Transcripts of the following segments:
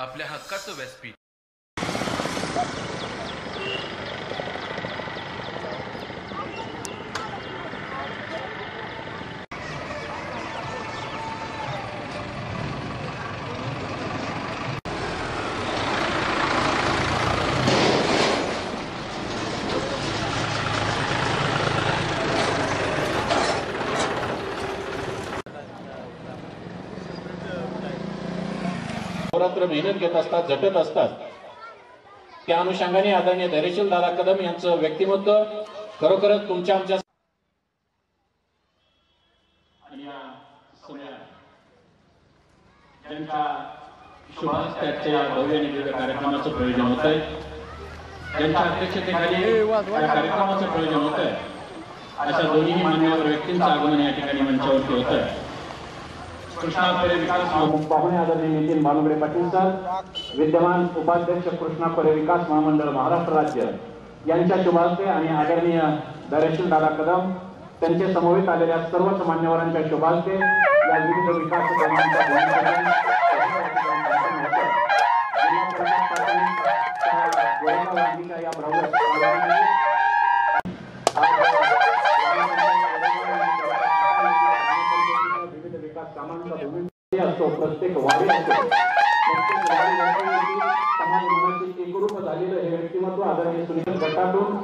आपल्या हक्काचं व्यासपीठ. एकत्र मेहनत घेत असतात झटत असतात. त्या अनुषंगाने आदरणीय धैर्यशील दादा कदम यांचं व्यक्तिमत्व खरोखरच तुमच्या आमच्या कार्यक्रमाचं प्रयोजन होत आहे ज्यांच्या अध्यक्षतेखाली कार्यक्रमाचं प्रयोजन होत आहे अशा दोन्ही मान्यवर व्यक्तींचं आगमन या ठिकाणी मंचावरती होत आहे. कृष्णा विकास पाहुणे आदरणीय नितीन बानुगडे पाटील सर विद्यमान उपाध्यक्ष कृष्णा खोरे विकास महामंडळ महाराष्ट्र राज्य. यांच्या शुभास्ते आणि आदरणीय धैर्यशील दादा कदम त्यांचे समवेत आलेल्या सर्वच मान्यवरांच्या शुभास्ते या विविध विकास भूमिकेतून या असो प्रत्येक वाडी असतो प्रत्येक वाडी एकरूप झालेलं हे व्यक्तिमत्व आदरणीय सुनील गटातून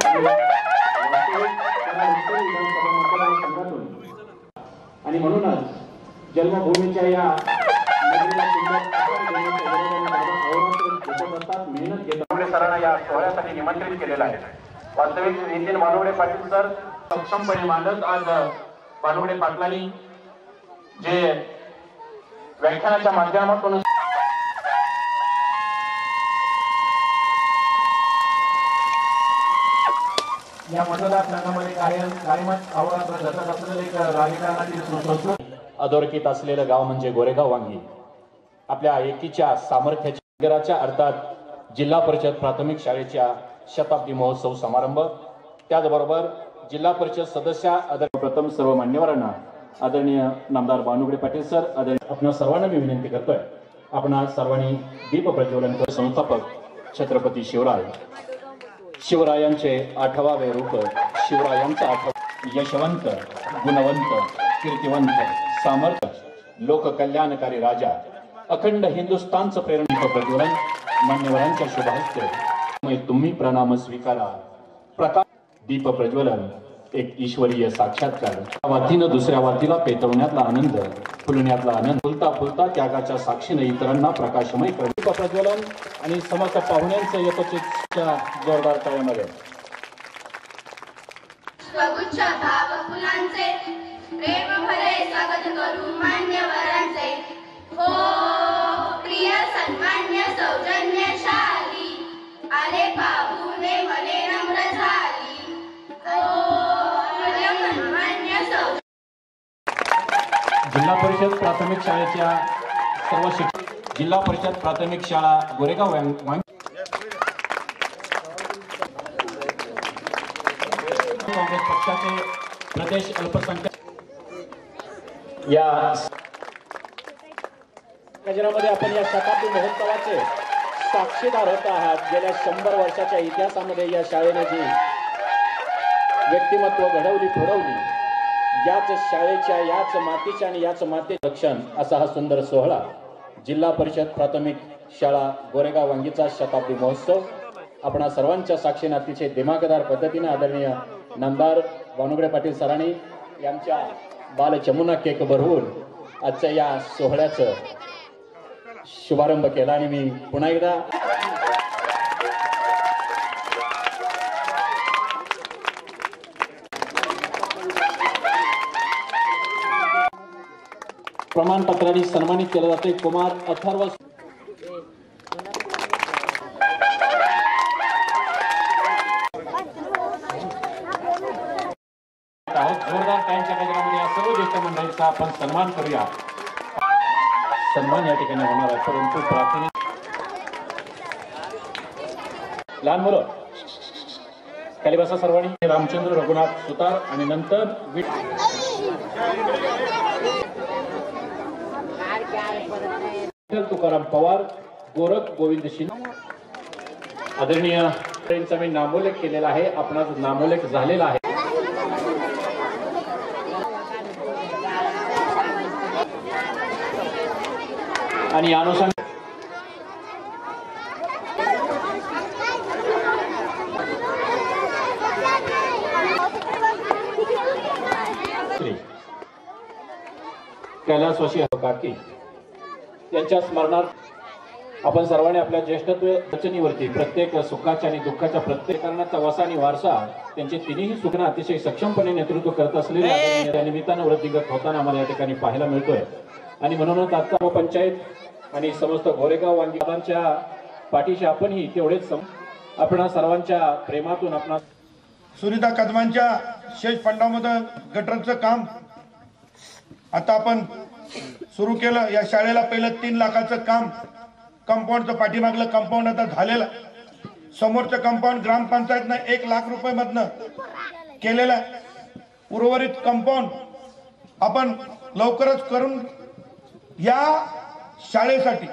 आणि म्हणूनच जन्मभूमीच्या या सरांना या सोहळ्यासाठी निमंत्रित केलेलं आहे वास्तविक नितीन मानवडे पाटील सर सक्षमपणे मांडत आज मानवडे पाटलांनी जे व्याख्यानाच्या माध्यमातून या मतदारसंघामध्ये कार्य कार्यमत अहोरात्र झटत असलेले एक राजकारणातील सुसंस्कृत अधोरेखित असलेलं गाव म्हणजे गोरेगाव वांगी. आपल्या एकीच्या सामर्थ्याच्या नगराच्या अर्थात जिल्हा परिषद प्राथमिक शाळेच्या शताब्दी महोत्सव समारंभ. त्याचबरोबर जिल्हा परिषद सदस्या आदर प्रथम सर्व मान्यवरांना आदरणीय नामदार बानुगडे पाटील सर आदरणीय आपण सर्वांना मी विनंती करतोय आपण सर्वांनी दीप प्रज्वलन कर संस्थापक छत्रपती शिवराय शिवरायांचे आठवावे रूप शिवरायांचा आठव यशवंत गुणवंत कीर्तिवंत सामर्थ्य लोककल्याणकारी राजा अखंड हिंदुस्थानचं प्रेरण प्रज्वलन मान्यवरांच्या शुभहस्ते त्यामुळे तुम्ही प्रणाम स्वीकारा. प्रकाश दीप प्रज्वलन. एक ईश्वरीय साक्षात्कार. त्या वातीनं दुसऱ्या वातीला पेटवण्यातला आनंद फुलण्यातला आनंद. फुलता फुलता त्यागाच्या साक्षीने इतरांना प्रकाशमय करणे. प्रज्वलन आणि समस्त पाहुण्यांचं यथोचितच्या जोरदार टाळ्यामध्ये. फुलांचे प्रेम भरे स्वागत करू मान्यवरांचे. हो जिल्हा परिषद प्राथमिक शाळेच्या सर्व शिक्षक जिल्हा परिषद प्राथमिक शाळा गोरेगाव काँग्रेस पक्षाचे प्रदेश अल्पसंख्याक या गजरामध्ये आपण या शताब्दी महोत्सवाचे साक्षीदार होत आहात. गेल्या शंभर वर्षाच्या इतिहासामध्ये या शाळेने जी व्यक्तिमत्व घडवली घडवली याच शाळेच्या याच मातीच्या आणि याच माते रक्षण असा हा सुंदर सोहळा जिल्हा परिषद प्राथमिक शाळा गोरेगाव वांगीचा शताब्दी महोत्सव आपणा सर्वांच्या साक्षीने अतिशय दिमागदार पद्धतीने आदरणीय नामदार भानुगडे पाटील सरांनी यांच्या बाल चमुना केक भरवून आजच्या या सोहळ्याचं शुभारंभ केला आणि मी पुन्हा एकदा प्रमाणपत्राने सन्मानित केलं जाते कुमार अथर्व जोरदार टाईमच्या कार्यक्रमामध्ये या सर्व ज्येष्ठ मंडळींचा आपण सन्मान करूया. सन्मान या ठिकाणी होणार आहे. परंतु प्राथमिक लहान मुलं. कालिबासा सर्वांनी. रामचंद्र रघुनाथ सुतार आणि नंतर विठ्ठल तुकाराम पवार गोरख गोविंद शिंदे. आदरणीय यांचा मी नामोल्लेख केलेला आहे. आपणास नामोल्लेख झालेला आहे. आणि या अनुषंग कैलासवासी काकी यांच्या स्मरणार्थ आपण सर्वांनी आपल्या ज्येष्ठत्व रचनेवरती प्रत्येक सुखाच्या आणि दुःखाच्या प्रत्येक कारणाचा वसा आणि वारसा त्यांचे तिन्ही सुखना अतिशय सक्षमपणे नेतृत्व करत असलेले त्या निमित्तानं वृद्धिंगत होताना आम्हाला या ठिकाणी पाहायला मिळतोय. आणि म्हणूनच आजचा पंचायत आणि समस्त गोरेगाव वांगीवादांच्या पाठीशी आपणही तेवढेच आपणा सर्वांच्या प्रेमातून आपणा सुनीता कदमांच्या शेष फंडामध्ये गटरचं काम आता आपण सुरू केलं. या शाळेला पहिलं तीन लाखाचं काम कंपाऊंडचं पाठीमागलं कंपाऊंड आता झालेलं. समोरचं कंपाऊंड ग्रामपंचायतनं एक लाख रुपये मधनं केलेलं. आहे उर्वरित कंपाऊंड आपण लवकरच करून या शाळेसाठी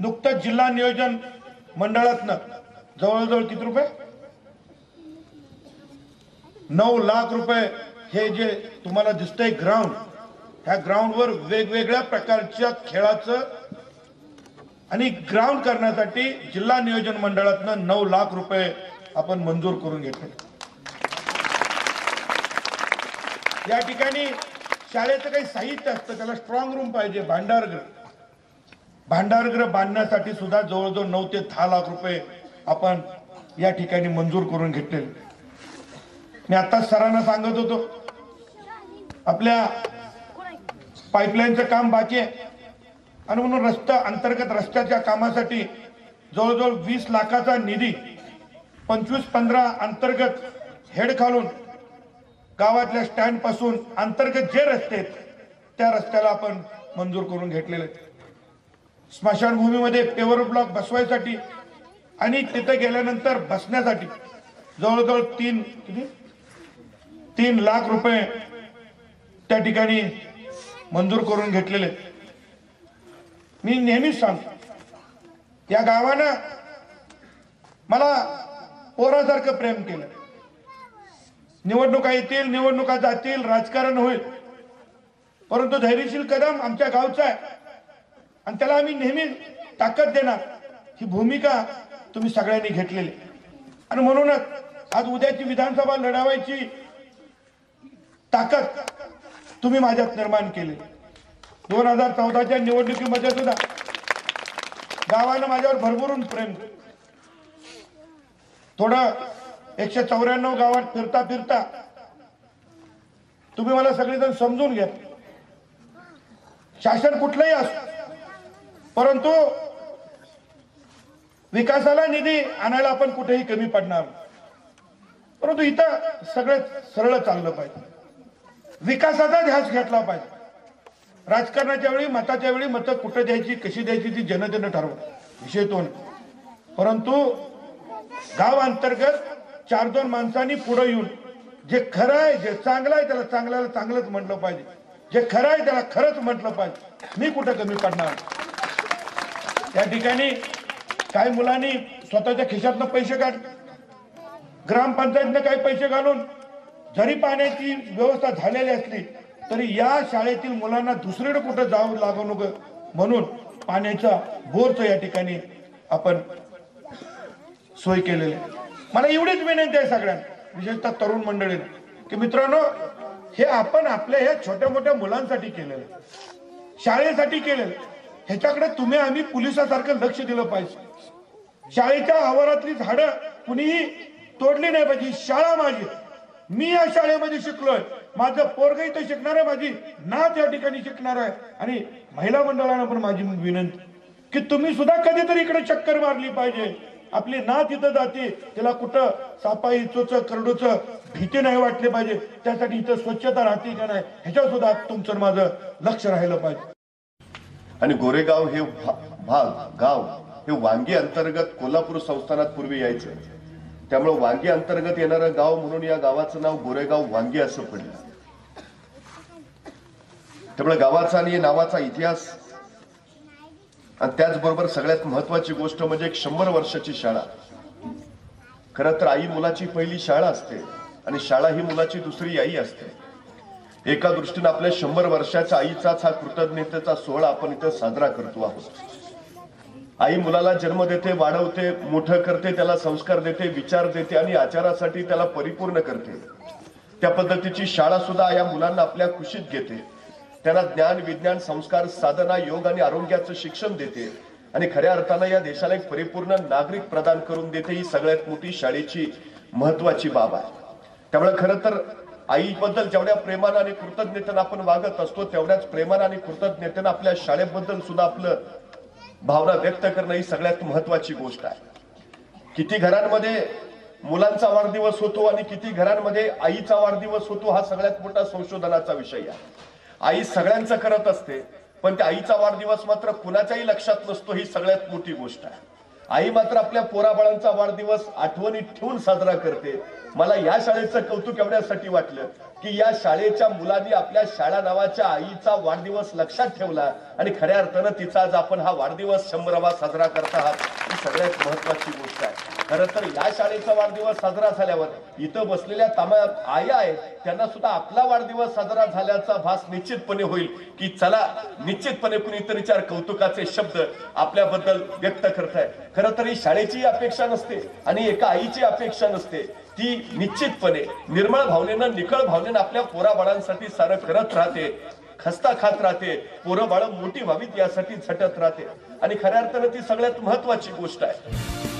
नुकतंच जिल्हा नियोजन मंडळातनं जवळजवळ किती रुपये? नऊ लाख रुपये हे जे तुम्हाला दिसतंय ग्राउंड ह्या ग्राउंडवर वेगवेगळ्या प्रकारच्या खेळाचं आणि ग्राउंड करण्यासाठी जिल्हा नियोजन मंडळातनं नऊ लाख रुपये आपण मंजूर करून घेतले. या ठिकाणी शाळेचं काही साहित्य असतं त्याला स्ट्रॉंग रूम पाहिजे भांडारगृह. भांडारगृह बांधण्यासाठी सुद्धा जवळजवळ नऊ ते दहा लाख रुपये आपण या ठिकाणी मंजूर करून घेतलेले. मी आता सरांना सांगत होतो आपल्या पाईपलाईनचं काम बाकी आहे. आणि म्हणून रस्ता अंतर्गत रस्त्याच्या कामासाठी जवळजवळ वीस लाखाचा निधी पंचवीस पंधरा अंतर्गत हेड खालून गावातल्या स्टँडपासून अंतर्गत जे रस्ते आहेत त्या रस्त्याला आपण मंजूर करून घेतलेले स्मशानभूमीमध्ये पेवर ब्लॉक बसवायसाठी आणि तिथे गेल्यानंतर बसण्यासाठी जवळजवळ तीन तीन लाख रुपये त्या ठिकाणी मंजूर करून घेतलेले. मी नेहमीच सांगतो या गावानं मला पोरासारखं प्रेम केलं. निवडणुका येतील निवडणुका जातील राजकारण होईल. परंतु धैर्यशील कदम आमच्या गावचा आहे. आणि त्याला आम्ही नेहमी ताकद देणार. ही भूमिका तुम्ही सगळ्यांनी घेतलेली. आणि म्हणूनच आज उद्याची विधानसभा लढावायची ताकद तुम्ही माझ्यात निर्माण केले. दोन हजार चौदाच्या निवडणुकीमध्ये सुद्धा गावानं माझ्यावर भरभरून प्रेम थोडं एकशे चौऱ्याण्णव गावात फिरता फिरता तुम्ही मला सगळेजण समजून घ्या. शासन कुठलंही असत परंतु विकासाला निधी आणायला आपण कुठेही कमी पडणार परंतु इथं सगळं सरळ चाललं पाहिजे. विकासाचा ध्यास घेतला पाहिजे. राजकारणाच्या वेळी मताच्या वेळी मतं कुठं द्यायची कशी द्यायची ती जनतेनं ठरवा. विषय तो परंतु गाव अंतर्गत चार दोन माणसांनी पुढे येऊन जे खरं आहे जे चांगलं आहे त्याला चांगल्याला चांगलंच म्हटलं पाहिजे. जे खरं आहे त्याला खरंच म्हटलं पाहिजे. मी कुठं कमी पडणार? त्या ठिकाणी काही मुलांनी स्वतःच्या खिशातनं पैसे काढ ग्रामपंचायतनं काही पैसे घालून जरी पाण्याची व्यवस्था झालेली असली तरी या शाळेतील मुलांना दुसरीकडे कुठं जावं लागू नको म्हणून पाण्याचा बोरचं या ठिकाणी आपण सोय केलेली मला एवढीच विनंती आहे सगळ्यांना विशेषतः तरुण मंडळीने की मित्रांनो हे आपण आपल्या ह्या छोट्या मोठ्या मुलांसाठी केलेलं आहे. शाळेसाठी केलेलं ह्याच्याकडे तुम्ही आम्ही पोलिसासारखं लक्ष दिलं पाहिजे. शाळेच्या आवारातली झाडं कुणीही तोडली नाही पाहिजे शाळा माझी मी या शाळेमध्ये शिकलोय. माझं पोरग इथं शिकणार आहे माझी नात या ठिकाणी शिकणार आहे. आणि महिला मंडळानं पण माझी विनंती की तुम्ही सुद्धा कधीतरी इकडे चक्कर मारली पाहिजे. आपली नात इथं जाते तिला कुठं सापाई चोच करडूच भीती नाही वाटली पाहिजे. त्यासाठी इथं स्वच्छता राहते का नाही ह्याच्यावर सुद्धा तुमचं माझं लक्ष राहिलं पाहिजे. आणि गोरेगाव हे भाग गाव हे वांगी अंतर्गत कोल्हापूर संस्थानात पूर्वी यायचं. त्यामुळे वांगी अंतर्गत येणारं गाव म्हणून या गावाचं नाव गोरेगाव वांगी असं पडलं. त्यामुळे गावाचा आणि नावाचा इतिहास आणि त्याचबरोबर सगळ्यात महत्वाची गोष्ट म्हणजे एक शंभर वर्षाची शाळा. खरं तर आई मुलाची पहिली शाळा असते आणि शाळा ही मुलाची दुसरी आई असते. एका दृष्टीनं आपल्या शंभर वर्षाच्या आईचाच हा कृतज्ञतेचा सोहळा आपण इथं साजरा करतो आहोत. आई मुलाला जन्म देते वाढवते मोठं करते त्याला संस्कार देते विचार देते आणि आचारासाठी त्याला परिपूर्ण करते. त्या पद्धतीची शाळा सुद्धा या मुलांना आपल्या खुशीत घेते. त्यांना ज्ञान विज्ञान संस्कार साधना योग आणि आरोग्याचं शिक्षण देते. आणि खऱ्या अर्थानं या देशाला एक परिपूर्ण नागरिक प्रदान करून देते ही सगळ्यात मोठी शाळेची महत्वाची बाब आहे. त्यामुळे खरं तर आईबद्दल जेवढ्या प्रेमानं आणि कृतज्ञतेनं आपण वागत असतो तेवढ्याच प्रेमानं आणि कृतज्ञतेनं आपल्या शाळेबद्दल सुद्धा आपलं भावना व्यक्त करणं ही सगळ्यात महत्वाची गोष्ट आहे. किती घरांमध्ये मुलांचा वाढदिवस होतो आणि किती घरांमध्ये आईचा वाढदिवस होतो हा सगळ्यात मोठा संशोधनाचा विषय आहे. आई सगळ्यांचं करत असते पण त्या आईचा वाढदिवस मात्र कुणाच्याही लक्षात नसतो ही सगळ्यात मोठी गोष्ट आहे. आई मात्र आपल्या पोराबाळांचा वाढदिवस आठवणीत ठेवून साजरा करते. मला या शाळेचं कौतुक एवढ्यासाठी वाटलं की या शाळेच्या मुलांनी आपल्या शाळा नावाच्या आईचा वाढदिवस लक्षात ठेवला आणि खऱ्या अर्थानं तिचा आज आपण हा वाढदिवस शंभरावा साजरा करत आहात. ही सगळ्यात महत्वाची गोष्ट आहे. खरं तर या शाळेचा वाढदिवस साजरा झाल्यावर इथं बसलेल्या तमा आया आहेत त्यांना सुद्धा आपला वाढदिवस साजरा झाल्याचा भास निश्चितपणे होईल. की चला निश्चितपणे कुणीतरी चार कौतुकाचे शब्द आपल्याबद्दल व्यक्त करताय खरं तर ही शाळेची अपेक्षा नसते आणि एका आईची अपेक्षा नसते. ती निश्चितपणे निर्मळ भावनेनं निखळ भावनेनं आपल्या पोराबाळांसाठी सारं करत राहते खस्ता खात राहते पोरं बाळ मोठी व्हावीत यासाठी झटत राहते. आणि खऱ्या अर्थानं ती सगळ्यात महत्वाची गोष्ट आहे.